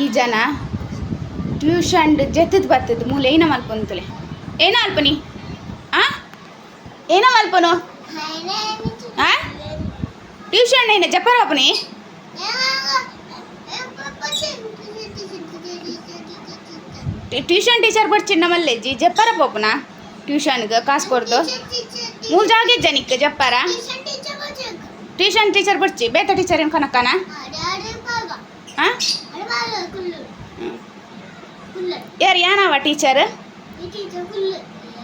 ಈ ಜನ ಟ್ಯೂಷನ್ ಜೆತ್ತದ್ ಬರ್ತದ ಮೂಲೆ, ಏನ ಮಲ್ಪೊಂತಲೆ ಏನ ಅಲ್ಪನಿ? ಆ? ಏನ ಮಲ್ಪನು? ಆ? ಟ್ಯೂಷನ್ ಏನ ಜಪ್ಪರ ಅಪ್ಪನಿ? ಟ್ಯೂಷನ್ ಟೀಚರ್ ಬಟ್ ಚಿನ್ನ ಮಲ್ಲೆಜ್ಜಿ, ಜಪ್ಪರ ಪೋಪನ ಟ್ಯೂಷನ್ಗೆ ಕಾಸು ಕೊಡ್ದು? ಮೂರು ಜಾಗ ಜನಕ್ಕೆ ಜಪ್ಪರ? ಟ್ಯೂಷನ್ ಟೀಚರ್ ಬರ್ಚಿ ಬೇತ ಟೀಚರ್ ಏನು ಕನಕನ? ಹಾಂ ಯಾರು, ಯಾನವ ಟೀಚರ್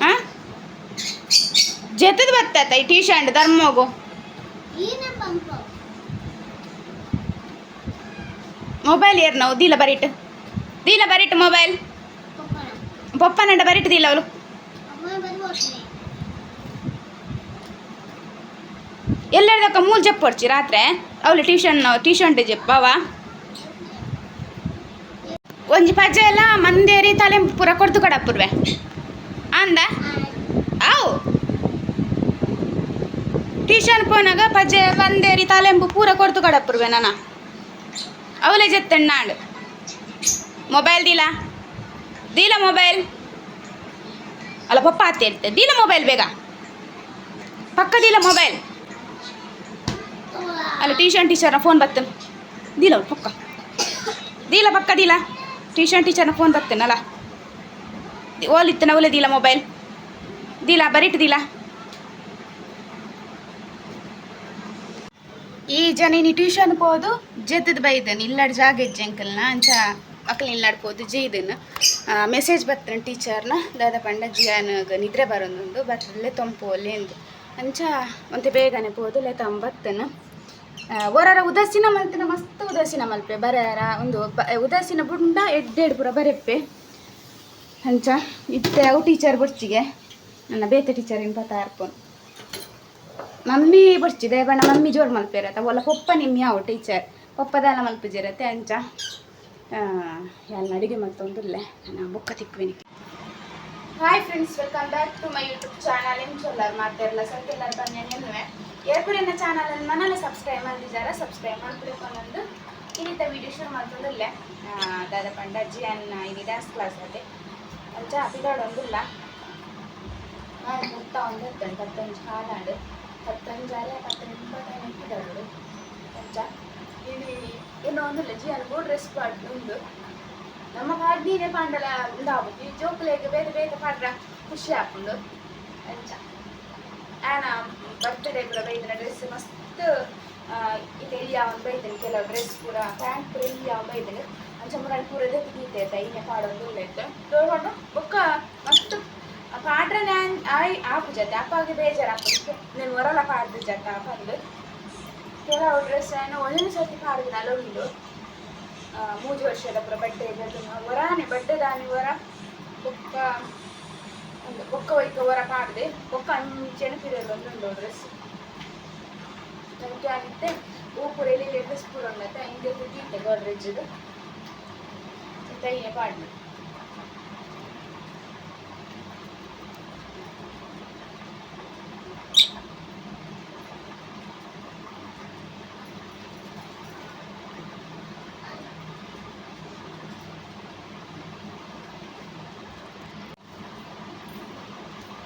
ಹಾಂ ಜೆತ್ತದ ಬರ್ತೈತ ಈ ಶರ್ಟ್ ಧರ್ಮಗು? ಮೊಬೈಲ್ ಏರ್ ನಾವು? ದೀಲ ಬರಿಟ್. ದೀಲ ಬರಿಟ್ ಮೊಬೈಲ್ ಪಪ್ಪನಂಡ ಬರಿಟ್ ದೀಲ ಅವಳು. ಎಲ್ಲರದಕ್ಕ ಮೂಲ್ ಜಪ್ಪ ಹೊಡ್ಚಿ ರಾತ್ರಿ? ಅವಳು ಟೀ ಶರ್ಟ್ ಜಪ್ಪವ ಒಂಜಿ ಪಜ್ಜ ಎಲ್ಲ ಮಂದೇರಿ ತಲೆ ಪೂರ ಕೊಡ್ತು ಕಡಪುರ್ವೆ ಅಂದ? ಅವು. ಟ್ಯೂಷನ್ ಪೋನಾಗ ಪಜೆ ಬಂದೇರಿ ತಲೆಂಬು ಪೂರ ಕೊಡ್ತು ಕಡಪುರ್ವೆ ನಾನ. ಅವಲೇ ಜತ್ತಣ್ಣ ನಾಡು ಮೊಬೈಲ್ ದಿಲ? ದಿಲ ಮೊಬೈಲ್ ಅಲ್ಲ, ಪಪ್ಪ ಅತ್ತೆ ಇರ್ತೆ ದೀಲ ಮೊಬೈಲ್ ಬೇಗ? ಪಕ್ಕ ದೀಲ ಮೊಬೈಲ್ ಅಲ್ಲ ಟ್ಯೂಷನ್ ಟೀಚರ್ನ ಫೋನ್ ಬತ್ತು. ದೀಲ ಪಕ್ಕ. ದೀಲ ಪಕ್ಕ ದೀಲ? ಟ್ಯೂಷನ್ ಟೀಚರ್ನ ಫೋನ್ ಬರ್ತೇನಲ್ಲ ಓಲಿತ್ತನ ಒಲೆ ದೀಲ ಮೊಬೈಲ್ ದಿಲ್ಲ ದಿಲಾ. ಈ ಜನ ನೀನು ಟ್ಯೂಷನ್ ಹೋದು, ಜೆದ್ದದ ಬೈದನ್ ಇಲ್ಲಾಡ್ ಜಾಗ ಇಜ್ಜೆ ಅಂಕಲ್ನ ಅಂಚ ಮಕ್ಳು ಇಲ್ಲಾಡ್ಬೋದು ಜೈದನ್. ಮೆಸೇಜ್ ಬರ್ತೇನೆ ಟೀಚರ್ನ ದಾದ ಪಂಡ ಜಿಯಾನಗ ನಿದ್ರೆ ಬರೋದೊಂದು ಬರ್ತಲೆ ತೊಂಪೋಲೆ ಎಂದು. ಅಂಚ, ಒಂತೆ ಬೇಗನೆ ಹೋದು ಲೇ ತಂಬತ್ತನ. ಒರರ ಉದಾಸೀನ ಮಲ್ತಿನ ಮಸ್ತ್ ಉದಾಸೀನ ಮಲ್ಪೆ ಬರೆಯರ ಒಂದು ಉದಾಸೀನ ಬುಂಡ ಎಡ್ಡೆಡ್ ಪುರ ಬರೆಪ್ಪೆ. ಅಂಚ, ಇತ್ತೆ ಅವು ಟೀಚರ್ ಬೊಡ್ಚಿಗೆ ನನ್ನ ಬೇತೆ ಟೀಚರ್ ಇನ್ ಪತ ಮಮ್ಮಿ ಬರ್ಚಿದೆ ಬಣ್ಣ ಮಮ್ಮಿ ಜೋರು ಮಲ್ಪಿರತ್ತೆ ಒಲ್ಲ ಪಪ್ಪ ನಿಮ್ಮಿ ಯಾವ ಟೀಚರ್ ಪಪ್ಪದೆಲ್ಲ ಮಲ್ಪಿಜಿರತ್ತೆ ಅಂಚ. ಎಲ್ಲ ಅಡುಗೆ ಮಲ್ತೊಂದಿಲ್ಲೆ ನಾನು ಬುಕ್ಕ ತಿಕ್ವಿನಿ hi friends welcome back to my YouTube channel ಇನ್ ಸೊಲ್ಲರ್ ಮಾತಾಡಲ್ಲ ಸ್ವಲ್ಪ ಎಲ್ಲರೂ ಬನ್ನಿ ಇನ್ನ ಏರ್ಪುರಿನ ಚಾನಲನ್ನು ನನ್ನೆಲ್ಲ ಸಬ್ಸ್ಕ್ರೈಬ್ ಮಾಡಿದ್ದಾರೆ ಸಬ್ಸ್ಕ್ರೈಬ್ ಮಾಡ್ಬೇಕು ಅನ್ನೋದು ಇನ್ನಿತ ವಿಡಿಯೋ ಶುರು ಮಾಡ್ತೊಂದಿಲ್ಲ ದಾದ ಪಂಡಜ್ಜಿ ಅನ್ನ ಇಲ್ಲಿ ಡ್ಯಾನ್ಸ್ ಕ್ಲಾಸ್ ಅದೇ ಅಂಚ ಬಿಡಾಡೊಂದಿಲ್ಲ ನಾನು ಮುತ್ತ ಒಂದು ಹತ್ತಂಟು ಹತ್ತಂಜ್ ಹಾಲಾಡು ಹತ್ತಂಜಾಲೆ ಹತ್ತಂಜು ಇಪ್ಪತ್ತೈದು ಇಟ್ಟಿದ್ದಾಳು ಅಂಚ ಇಲ್ಲಿ ಏನೋ ಒಂದಿಲ್ಲ ಜಿ ಅಲ್ಲಿ ಡ್ರೆಸ್ ರೆಸ್ಪಾಟ್ ಉಂಡು ನಮ್ಮ ಪಾಡ್ ನೀನೇ ಪಾಂಡಲ ಉಂದಾಬುದು ಈ ಜೋಕುಲೆಗೆ ಬೇರೆ ಬೇರೆ ಪಾಡ್ರ ಖುಷಿ ಹಾಕೊಂಡು ಅಂಚ ಆನ ಬರ್ತ್ಡೇ ಪೂರ ಬೈದಿನ ಡ್ರೆಸ್ ಮಸ್ತ್ ಇದು ಎಲ್ಲಿ ಅವನು ಬೈದನು ಕೆಲವು ಡ್ರೆಸ್ ಪೂರ ಪ್ಯಾಂಟ್ ಪೂರ ಎಲ್ಲಿ ಯಾವ ಬೈದನು ಅಂಚ ಮುರಾನ್ ಪೂರ ತೆಗೀತೆ ಆಯ್ತಾ ಇನ್ನೇ ಪಾಡೊಂದು ಇತ್ತು ನೋಡ್ಕೊಂಡು ಬೊಕ್ಕ ಮಸ್ತ್ ಪಾಡ್ರ ನಾನು ಆಯ್ ಆಪು ಜತೆ ಅಪ್ಪಾಗೆ ಬೇಜಾರು ಅಪ್ಪ నేను ಹೊರಲ ಪಾಡ್ದು ಜತ ಬಂದು ಕೆಲವು ಡ್ರೆಸ್ ಏನು ಒಂದೊಂದು ಸರ್ತಿ ಪಾಡ್ದು ಅಲ್ಲ ಉಂಡು ಮೂರು ವರ್ಷದ ಬಡ್ಡೆ ವರಾನೆ ಬಡ್ಡೆ ದಾನಿ ವರ ಬೊಕ್ಕ, ಒಂದು ಬೊಕ್ಕ ಒಯ್ಕ ವರ ಪಾಡ್ದೆ ಬೊಕ್ಕ ಅಂಚೆನ ಒಂದೊಂದು ಡ್ರೆಸ್ ನನಗೆ ಆಗಿತ್ತೆ ಹೂ ಪೂರ ಎಲ್ಲಿ ಡ್ರೆಸ್ ಪೂರ ಉಂಡತ್ತೆ ಹಿಂಗೆ ಇದು ಗೋಡ್ರೇಜ್ದು ತೈನೆ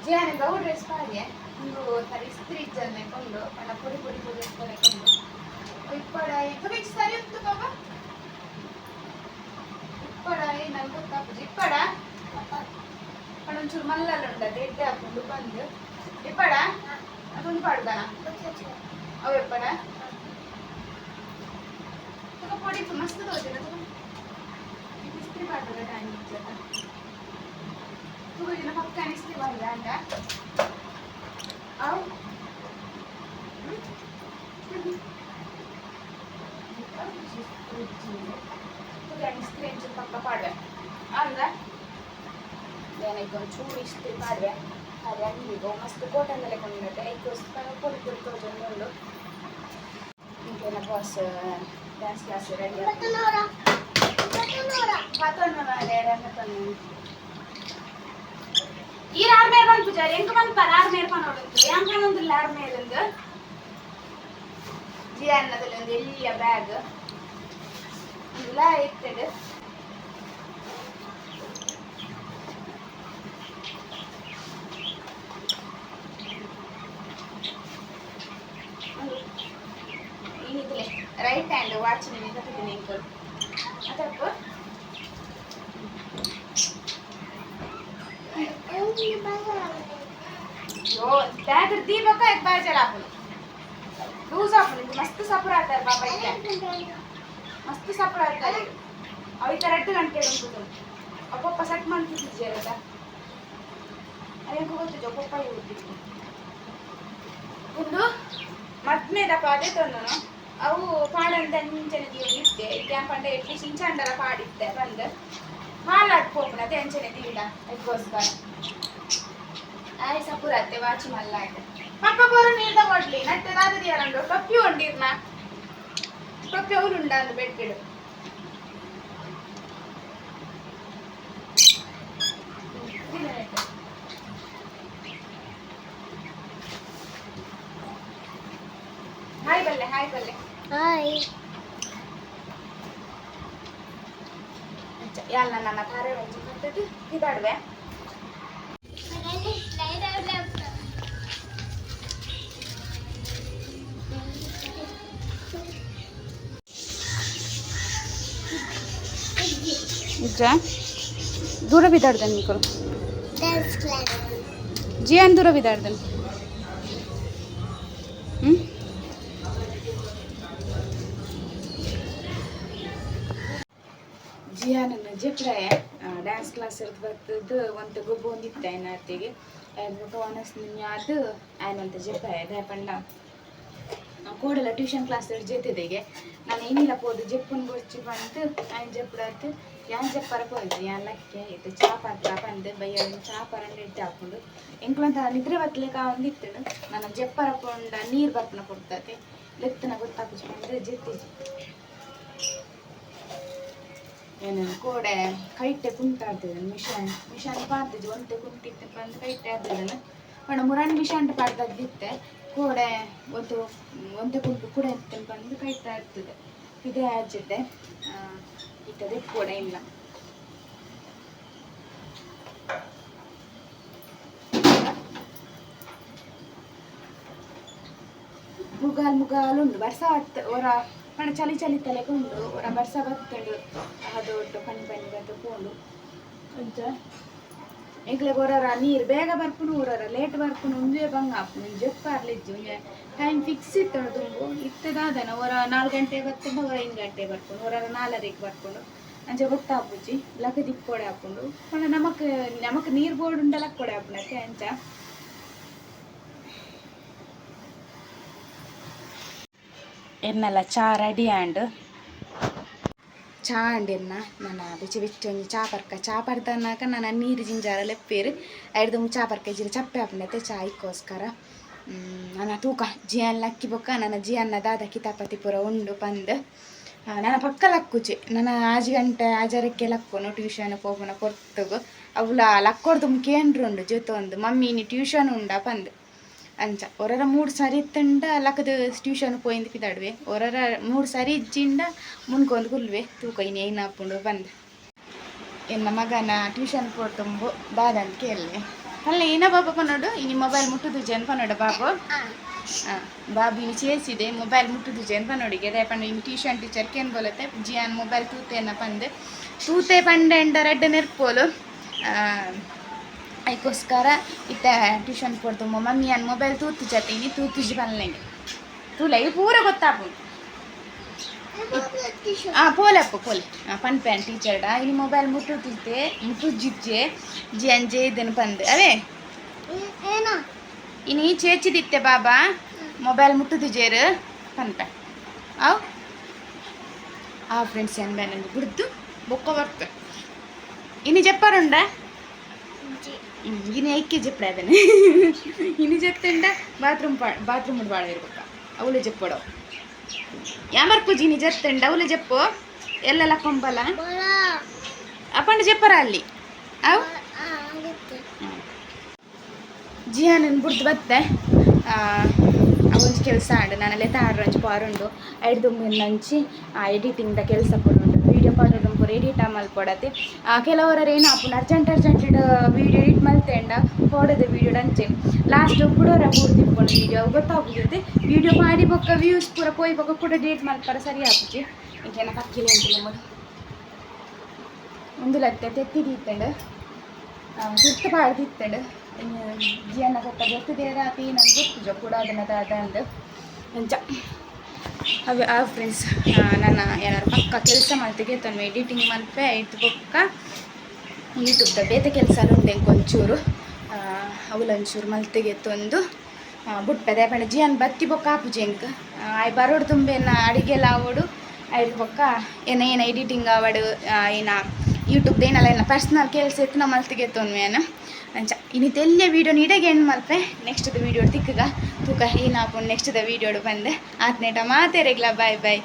ಪಾಡ್ದು ಜಿಯಾನೆ ಗೌಡ್ ಡ್ರೆಸ್ ಪಾಡಿಗೆ ಒಂದು ಸರಿ ಇಸ್ತ್ರಿ ಇಜ್ಜಲ್ನೆ ಕೊಂಡು ಅಣ್ಣ ಪುಡಿ ಪುಡಿ ಪುಡಿ ಇಸ್ತಾರೆ ಕೊಂಡು ಇಪ್ಪಡ ಎಂತ ಸರಿ ಉಂಟು ಬಾಬಾ ಇಪ್ಪಡ ನಾನು ಗೊತ್ತಾಪುಜಿ ಇಪ್ಪಡ ಒಂಚೂರು ಮಲ್ಲಲ್ಲ ಉಂಟದೆ ಎಡ್ಡೆ ಹಾಕೊಂಡು ಬಂದು ಇಪ್ಪಡ ಅದೊಂದು ಪಾಡ್ದಾನ ಅವ ಇಪ್ಪಡ ತಗ ಪೊಡಿ ಮಸ್ತ್ ತಗೋದಿನ ತಗೋ ಇಸ್ತ್ರಿ ಪಾಡ್ದಾಗ ಟೈಮ್ ಇಜ್ಜದ ತುಗುದಿನ ಪಕ್ಕ ಇಸ್ತ್ರಿ ಪಾಡ್ದ ಅಂತ ಅವು ಇಸ್ತ್ರಿ ಒಂಚೂರು ಪಕ್ಕ ಪಾಡ್ವೆ ಅಂದ ಏನಕ್ಕೆ ಚೂರು ಇಸ್ತ್ರಿ ಪಾಡ್ವೆ ಅದು ಅಂಗಡಿಗೆ ಮಸ್ತ್ ಕೋಟಂದಲ್ಲೇ ಕೊಂಡಿರುತ್ತೆ ಐಕೋಸ್ಕರ ಪೊಡಿ ಪೊಡಿ ತಗೊಂಡು ಇಂಕೇನ ಬಾಸ್ ಡ್ಯಾನ್ಸ್ ಕ್ಲಾಸ್ ರೆಡಿ ಈಗ ಯಾರ ಮೇಲೆ ಬಂದು ಪೂಜಾರಿ ಎಂಕ ಬಂದು ಪರಾರ್ ಮೇಲೆ ಬಂದು ಯಾಂಕ ಬಂದು ಯಾರ ಮೇಲಿಂದು ಜಿ ಅನ್ನದಲ್ಲೊಂದು ಎಲ್ಲ ಬ್ಯಾಗ್ ಎಲ್ಲ ಇರ್ತದೆ റൈറ്റ് ഹാൻഡ് വാച്ചിന് അതപ്പോൾ ડાયરેક્ટ દીપ એક બાર ચલા આપણને રોજ આપણને ಮಸ್ತ್ ಸಪುರ ಆಗ್ತಾರೆ ಪಾಪ ಇಲ್ಲ ಮಸ್ತ್ ಸಪುರ ಆಗ್ತಾರೆ ಅವ ಈ ಥರ ಅಡ್ಡು ಗಂಟೆ ಅನ್ಕೋತಾರೆ ಅಪ್ಪಪ್ಪ ಸೆಟ್ ಮಾಡ್ತಿದ್ದಿದ್ದೀರ ಅದ ಅದೇನು ಗೊತ್ತಿದ್ದು ಅಪ್ಪಪ್ಪ ಓದ್ತಿತ್ತು ಒಂದು ಮದ್ಮೇದಪ್ಪ ಅದೇ ತಂದನು ಅವು ಪಾಡಂತ ಇಂಚನೆ ಇತ್ತೆ ಕ್ಯಾಂಪ್ ಅಂತ ಎಟ್ಲಿ ಚಿಂಚಾಂಡಲ ಪಾಡಿತ್ತೆ ಬಂದು. ಹಾಲಾಡ್ಕೋಪಣ ಅದೇ ಅಂಚನೆ ದೀವಿಲ್ಲ ಅದಕ್ಕೋಸ್ಕರ ಆಯ್ ಸಪುರತ್ತೆ ವಾಚಿ ಮಲ್ಲ ಆಯ್ತು ಪಕ್ಕ ಬೋರು ನೀರು ತಗೊಡ್ಲಿ ನಟ್ಟೆ ದಾದದಿಯಾರಂಡು ಟೊಪ್ಪಿ ಹೊಂಡಿರ್ನ ಟೊಪ್ಪಿ ಅವರುಂಡ ಅಂದು ಬೆಟ್ಟಿಡು ಹಾಯ್ ಬಲ್ಲೆ ಹಾಯ್ ಬಲ್ಲೆ ಹಾಯ್ ಎಲ್ಲ ನನ್ನ ತಾರೆ ವಂಚಿ ಕಟ್ಟದು ಇದಾಡುವೆ ನಿಜ ದೂರ ಬಿದ್ದಾಡ್ದಾನೆ ಮಕ್ಕಳು ಜಿಯಾನ್ ದೂರ ಬಿದ್ದಾಡ್ದಾನೆ ಹ್ಞೂ ಜಿಯಾನನ್ನು ಜಪ್ರಾಯ ಡ್ಯಾನ್ಸ್ ಕ್ಲಾಸ್ ಇರ್ದು ಬರ್ತದ್ದು ಒಂದು ಗೊಬ್ಬು ಒಂದಿತ್ತೆ ಅತ್ತಿಗೆ ಎರಡು ಅವನಸ್ ನಿನ್ಯಾದು ಆಯ್ನಂತ ಜಪ್ರಾಯ ದಾಪಣ್ಣ ಕೋಡಲ ಟ್ಯೂಷನ್ ಕ್ಲಾಸ್ ಜೊತೆದೆಗೆ. ನಾನು ಏನಿಲ್ಲ ಪೋದು ಜಪ್ಪನ್ ಗೊಚ್ಚಿ ಬಂದು ಆಯ್ನ ಜಪ್ಪಡಾತು ಯಾನ್ ಜಪ್ಪರಕ್ಕೆ ಹೋಯ್ತು ಯಾನಕ್ಕೆ ಇತ್ತು ಚಾಪ ಹತ್ರ ಬಂದು ಚಾ ಚಾಪರನ್ನು ಇಟ್ಟು ಹಾಕೊಂಡು ಎಂಕ್ಲಂತ ನಿದ್ರೆ ಬತ್ತಲಿಕ್ಕೆ ಒಂದು ಇತ್ತನು ನನ್ನ ಜಪ್ಪರ ಪೊಂಡ ನೀರು ಬರ್ಪನ ಕೊಡ್ತದೆ ಲೆತ್ತನ ಗೊತ್ತಾಕಿಸ್ಕೊಂಡ್ರೆ ಜಿತ್ತಿ ಏನು ಕೋಡೆ ಕೈಟೆ ಕುಂಟಾಡ್ತಿದ್ದೆ ಮಿಷನ್ ಮಿಷನ್ ಪಾಡ್ತಿದ್ದೆ ಒಂದೆ ಕುಂಟಿತ್ತಪ್ಪ ಅಂದ್ರೆ ಕೈಟೆ ಆಗ್ತಿದ್ದಲ್ಲ ಬಣ್ಣ ಮುರಾಣಿ ಮಿಷನ್ ಪಾಡ್ದಿತ್ತೆ ಕೋಡೆ ಒಂದು ಒಂದೆ ಕುಂಟು ಕೂಡ ಇತ್ತಪ್ಪ ಅಂದ್ರೆ ಕೈಟೆ ಇರ್ತದೆ ಇದೇ ಆಜಿದ್ದೆ ಇಟ್ಟದೆ ಕೋಡೆ ಇಲ್ಲ ಮುಗಾಲ್ ಮುಗಾಲ್ ಉಂಡು ಬರ್ಸ ಹತ್ತು ಒರ ಪಣ ಚಳಿ ಚಳಿ ತಲೆಗೆ ಉಂಡು ಒರ ಬರ್ಸ ಬತ್ತುಂಡು ಅದು ಒಟ್ಟು ಪನಿ ಪನಿ ಬತ್ತು ಪೋಂಡು ಅಂಚ ಎಂಕ್ಲೆ ಒರರ ನೀರು ಬೇಗ ಬರ್ಪುನು ಊರರ ಲೇಟ್ ಬರ್ಪುನು ಉಂಜೆ ಬಂಗ ಆಪುನು ಜಪ್ಪಾರ್ಲಿಜ್ಜು ಉಂಜೆ ಟೈಮ್ ಫಿಕ್ಸ್ ಇತ್ತಣ ತುಂಬು ಇತ್ತದಾದನ ಒರ ನಾಲ್ಕು ಗಂಟೆ ಬತ್ತುಂಡು ಒರ ಐದು ಗಂಟೆ ಬರ್ಪುನು ಒರರ ನಾಲರಿಗೆ ಬರ್ಪುನು ಅಂಚೆ ಗೊತ್ತಾಪುಜಿ ಲಕ್ಕ ದಿಕ್ಕೊಡೆ ಹಾಕೊಂಡು ಪಣ ನಮಕ್ ನಮಕ್ ನೀರು ಬೋರ್ಡ್ ಉಂಡ ಲಕ್ಕೊಡೆ ಹಾಪುನಕ್ಕೆ ಅಂಚ ಎನ್ನಲ್ಲ ಚಾ ರೆಡಿ ಆಂಡ್ ಚಾ ಅಂಡಿರ್ನ ನನ್ನ ಬಿಚ್ಚಿ ಬಿಚ್ಚಿ ಒಂಜಿ ಚಾ ಪರ್ಕ ಚಾ ಪರ್ದನ್ನಾಕ ನನ್ನ ನೀರು ಜಿಂಜಾರ ಲೆಪ್ಪೇರು ಐಡ್ದು ಚಾ ಪರ್ಕ ಜಿರ ಚಪ್ಪೆ ಹಾಪನೈತೆ ಚಾ ಇಕ್ಕೋಸ್ಕರ ನನ್ನ ತೂಕ ಜಿಯನ್ ಲಕ್ಕಿ ಬೊಕ್ಕ ನನ್ನ ಜಿಯನ್ನ ದಾದ ಕಿತಾಪತಿ ಪೂರ ಉಂಡು ಪಂದ್ ಆ, ನನ್ನ ಪಕ್ಕ ಲಕ್ಕುಚಿ ನನ್ನ ಆಜಿ ಗಂಟೆ, ಆಜಾರಕ್ಕೆ ಲಕ್ಕೋನು ಟ್ಯೂಷನ್ ಪೋಪುನ ಕೊರ್ತಗು. ಅವಳ ಕೇಂದ್ರ ಉಂಡು ಜೊತೊಂದು ಮಮ್ಮಿ, ನೀ ಟ್ಯೂಷನ್ ಉಂಡ? ಪಂದ್. ಅಂಚ. ಒರರ ಮೂರು ಸರಿ ಇತ್ತಂಡ, ಲಕ್ಕದ ಟ್ಯೂಷನ್ ಪೋಯಿಂದು ಪಿದಾಡುವೆ. ಒರರ ಮೂರು ಸರಿ ಇಜ್ಜಿಂಡ ಮುನ್ಕೊಂದು ಕುಲ್ವೆ ತೂಕ ಇನ್ನು ಏನು ಹಾಕೊಂಡು ಬಂದು ಎನ್ನ ಮಗನ ಟ್ಯೂಷನ್ ಕೊಡ್ತುಂಬು ಬಾದಂತ ಕೇಳಲೆ ಅಲ್ಲ ಏನ ಬಾಬು ನೋಡು ಇನಿ ಮೊಬೈಲ್ ಮುಟ್ಟುದು ಜನಪ ನೋಡು ಬಾಬು. ಹಾಂ. ಬಾಬು ಇನ್ನು చేసిದೆ ಮೊಬೈಲ್ ಮುಟ್ಟುದು ಜನಪ ನೋಡಿ ಗೆದೆ ಪಂಡ ಇನ್ ಟ್ಯೂಷನ್ ಟೀಚರ್ ಕೇನ್ ಬೋಲತ್ತೆ ಜಿಯಾನ್ ಮೊಬೈಲ್ ತೂತೇನ ಪಂದೆ. ತೂತೆ ಪಂಡೆಂಡ ರೆಡ್ ನೆರ್ಪೋಲು. ಅದಕ್ಕೋಸ್ಕರ ಇತ್ತ ಟ್ಯೂಷನ್ ಕೊಡ್ತು. ಮಮ್ಮಿ ಅನ್ ಮೊಬೈಲ್ ತೂತು ಜತೀನಿ ತೂತು ಬಲ್ಲಂಗೆ. ತೂಲ ಇವು ಪೂರ ಗೊತ್ತಾಪು ಆ ಪೋಲಪ್ಪ ಪೋಲಿ. ಆ ಪನ್ ಪ್ಯಾನ್ ಟೀಚರ್ಡ ಇಲ್ಲಿ ಮೊಬೈಲ್ ಮುಟ್ಟುತ್ತಿದ್ದೆ ಮುಟ್ಟುಜಿಜ್ಜೆ ಜಿ ಅಂಜೆ ಇದನ್ನು ಬಂದು ಅದೇ ಇನ್ನು ಈ ಚೇಚಿದಿತ್ತೆ ಬಾಬಾ. ಮೊಬೈಲ್ ಮುಟ್ಟುದಿಜೇರು ಪನ್ ಪ್ಯಾನ್ ಅವು ಆ ಫ್ರೆಂಡ್ಸ್ ಏನು ಬ್ಯಾನ್ ನಂಗೆ ಬಿಡ್ದು ಬೊಕ್ಕ ಬರ್ತೆ. ಇನ್ನು ಜಪ್ಪರುಂಡ ಇನ್ನು ಐಕ್ಯ ಜಪ್ಪಡ ಅದನ್ನು ಇನ್ನು ಜಪ್ತಂಡ ಬಾತ್ರೂಮ್ ಬಾತ್ರೂಮ್ ಭಾಳ ಇರ್ಬೇಕು. ಅವಳು ಜಪ್ಪಡವು ಯಾಮರ್ಪು ಜಿನಿ ಜತ್ತಂಡ ಅವಳು ಜಪ್ಪು? ಎಲ್ಲೆಲ್ಲ ಕೊಂಬಲ್ಲ ಬೋಲ ಅಪ್ಪಂಡ ಜಪ್ಪರ ಅಲ್ಲಿ? ಅವು? ನನ್ ಬುಡ್ದು ಬತ್ತೆ. ಅವೊಂದು ಕೆಲಸ ಆಡು. ನಾನಲ್ಲೇ ತಾಡ್ರಂಚು ಪಾರುಂಡು. ಐಡ್ದು ನಂಚಿ ಎಡಿಟಿಂಗ್ದ ಕೆಲಸ ಕೊಡುಂಡು ವೀಡಿಯೋ ಪಾಡೋಡು ಪೂರ ಎಡಿಟ್ ಮಲ್ಪೊಡತೆ ಕೆಲವರ ಏನು ಆಪುಂಡು ಅರ್ಜೆಂಟ್ ಅರ್ಜೆಂಟ್ ವಿಡಿಯೋ ಎಡಿಟ್ ಮಲ್ತೆಂಡ ಹೊಡೆದ ವೀಡಿಯೋ ಅಂಚೆ ಲಾಸ್ಟ್ ಕುಡೋರ ಪೂರ ತಿಕ್ಕೊಂಡು ವೀಡಿಯೋ ಗೊತ್ತಾಗ್ಬಿಡುತ್ತೆ. ವೀಡಿಯೋ ಮಾಡಿ ಬೊಕ್ಕ ವ್ಯೂಸ್ ಪೂರ ಪೋಯ್ ಬೊಕ್ಕ ಕೂಡ ಡಿಲೀಟ್ ಮಲ್ಪರ ಸರಿ ಆಪುಜಿ ಈಗೇನ ಕಕ್ಕಿಲೆ ಅಂತಿಲ್ಲ ನೋಡಿ ಒಂದು ಲತ್ತೆ ತೆತ್ತಿ ದೀತ್ತಂಡು ಸುತ್ತ ಪಾಡ್ದಿತ್ತಂಡು ಜೀವನ ಕೊತ್ತ ಗೊತ್ತಿದೆ ರಾತಿ ನಂಗೆ ಗೊತ್ತಿಜ ಕೂಡ ಅದನ್ನ ದಾದ ಅಂದು. ಅಂಚ ಅವೆ ಆ ಫ್ರೆಂಡ್ಸ್ ನನ್ನ ಏನಾರು ಪಕ್ಕ ಕೆಲಸ ಮಾಡ್ತಿಗೆ ತನ್ನ ಎಡಿಟಿಂಗ್ ಮಲ್ಪೆ ಆಯ್ತು ಪಕ್ಕ. ಯೂಟ್ಯೂಬ್ದ ಬೇತೆ ಕೆಲಸ ಉಂಡೆ ಒಂಚೂರು. ಅವಲೊಂಚೂರು ಮಲ್ತಿಗೆ ತಂದು ಬುಟ್ಟದೆ ಪಂಡ ಜಿಯನ್ ಬತ್ತಿ ಬೊಕ್ಕ ಆಪುಜಿ ಎಂಕ್ ಆಯ್, ಬರೋಡು ತುಂಬೆನ ಅಡಿಗೆಲ್ಲ ಆವಡು ಆಯ್ತು ಬೊಕ್ಕ ಏನ, ಏನು ಎಡಿಟಿಂಗ್ ಆವಡು ಏನ ಯೂಟ್ಯೂಬ್ದ ಏನಲ್ಲ ಏನ ಪರ್ಸ್ನಲ್ ಕೆಲಸ ಎತ್ತು ನಮ್ಮ ಮಲ್ತಿಗೆ ತೊನ್ವೇನ ಅಂಚ ಇನ್ನಿತ್ತು ತೆಲ್ಯ ವೀಡಿಯೋ ನೀಡಗೆ ಏನು ಮಲ್ಪೆ ನೆಕ್ಸ್ಟ್ ವೀಡಿಯೋ ತಿಕ್ಕಗ. ತೂಕ, ಏನಾಪು ನೆಕ್ಸ್ಟ್ ದ ವೀಡಿಯೋಡು ಬಂದೆ. ಆತ್ನೇಟ ಮಾತೇರೆಗ್ಲ ಬಾಯ್ ಬಾಯ್